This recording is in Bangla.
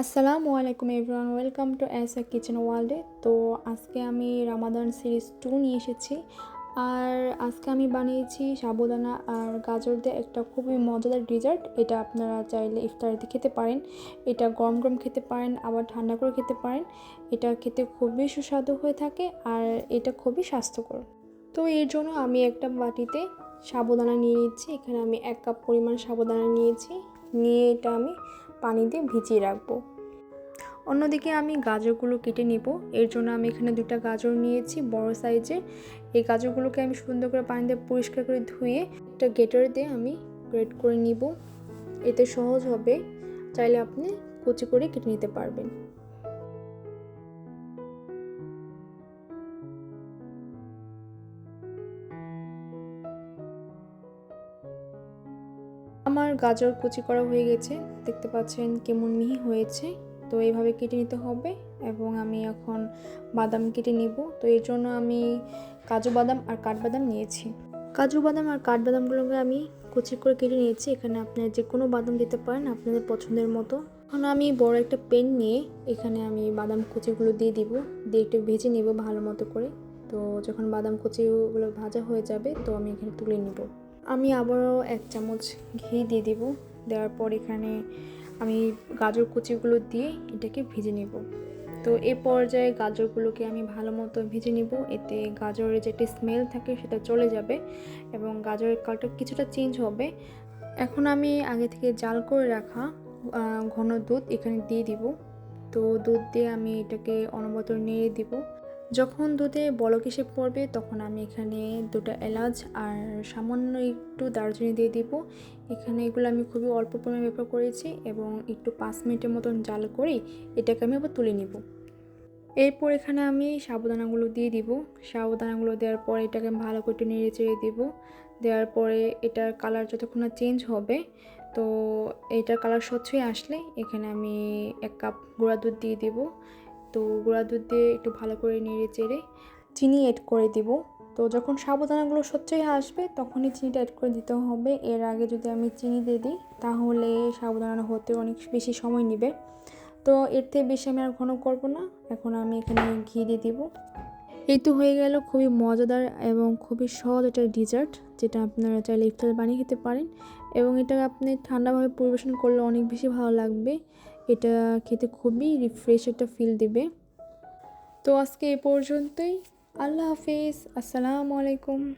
আসসালামু আলাইকুম everyone, welcome to as a kitchen ওয়ার্ল্ডে। তো আজকে আমি রামাদান সিরিজ টু নিয়ে এসেছি। আর আজকে আমি বানিয়েছি সাবুদানা আর গাজর দিয়ে একটা খুবই মজাদার ডেজার্ট এটা আপনারা চাইলে ইফতারিতে খেতে পারেন। এটা গরম গরম খেতে পারেন, আবার ঠান্ডা করে খেতে পারেন। এটা খেতে খুবই সুস্বাদু হয়ে থাকে আর এটা খুবই স্বাস্থ্যকর। তো এর জন্য আমি একটা বাটিতে সাবুদানা নিয়ে নিচ্ছি। এখানে আমি এক কাপ পরিমাণ সাবুদানা নিয়েছি। নিয়ে এটা আমি পানিতে ভিজিয়ে রাখব। অন্যদিকে আমি গাজরগুলো কেটে নিব। এর জন্য আমি এখানে দুটা গাজর নিয়েছি বড় সাইজের। এই গাজরগুলোকে আমি সুন্দর করে পানিতে পরিষ্কার করে ধুয়ে একটা গেটার দিয়ে আমি গ্রেড করে নিব। এতে সহজ হবে। চাইলে আপনি কুচি করে কেটে নিতে পারবেন। আমার গাজর কুচি করা হয়ে গেছে। দেখতে পাচ্ছেন কেমন মিহি হয়েছে। তো এইভাবে কেটে নিতে হবে এবং আমি এখন বাদাম কেটে নিব। তো এর জন্য আমি কাজু বাদাম আর কাঠবাদাম নিয়েছি। কাজু বাদাম আর কাঠবাদামগুলোকে আমি কুচি করে কেটে নিয়েছি। এখানে আপনার যে কোনো বাদাম দিতে পারেন আপনাদের পছন্দের মতো। এখন আমি বড় একটা পেন নিয়ে এখানে আমি বাদাম কুচিগুলো দিয়ে দিব। দিয়ে একটু ভেজে নিব ভালো মতো করে। তো যখন বাদাম কুচিগুলো ভাজা হয়ে যাবে তো আমি এখানে তুলে নিব। আমি আবারও এক চামচ ঘি দিয়ে দিব। দেওয়ার পর এখানে আমি গাজর কুচিগুলো দিয়ে এটাকে ভেজে নেব। তো এ পর্যায়ে গাজরগুলোকে আমি ভালো মতো ভেজে নিব। এতে গাজরের যে একটা স্মেল থাকে সেটা চলে যাবে এবং গাজরের কালারটা কিছুটা চেঞ্জ হবে। এখন আমি আগে থেকে জাল করে রাখা ঘন দুধ এখানে দিয়ে দিব। তো দুধ দিয়ে আমি এটাকে অনবত নেড়ে দিব। যখন দুধে বলক এসে পড়বে, তখন আমি এখানে দুটো এলাচ আর সামান্য একটু দারচিনি দিয়ে দিব। এখানে এগুলো আমি খুবই অল্প পরিমাণে ব্যবহার করেছি এবং একটু পাঁচ মিনিটের মতন জাল করে এটাকে আমি আবার তুলে নিব। এরপর এখানে আমি সাবুদানাগুলো দিয়ে দিব। সাবুদানাগুলো দেওয়ার পর এটাকে ভালো করে একটু নেড়ে চেড়ে দিব। দেওয়ার পরে এটার কালার যতক্ষণ না চেঞ্জ হবে, তো এটার কালার স্বচ্ছই আসলে এখানে আমি এক কাপ গুঁড়া দুধ দিয়ে দিব। তো গুঁড়া দুধ দিয়ে একটু ভালো করে নেড়ে চেড়ে চিনি অ্যাড করে দিব। তো যখন সাবুদানাগুলো স্বচ্ছই আসবে তখনই চিনিটা অ্যাড করে দিতে হবে। এর আগে যদি আমি চিনি দিয়ে দিই তাহলে সাবুদানা হতে অনেক বেশি সময় নেবে। তো এর থেকে বেশি আমি আর ঘন করব না। এখন আমি এখানে ঘি দিয়ে দিব। এই তো হয়ে গেল খুবই মজাদার এবং খুবই সহজ একটা ডিজার্ট যেটা আপনারা চাইলে ইফতার বানিয়ে খেতে পারেন। এবং এটা আপনি ঠান্ডাভাবে পরিবেশন করলে অনেক বেশি ভালো লাগবে। এটা খেতে খুবই রিফ্রেশ একটা ফিল দেবে। তো আজকে এ পর্যন্তই। আল্লাহ হাফিজ। আসসালামু আলাইকুম।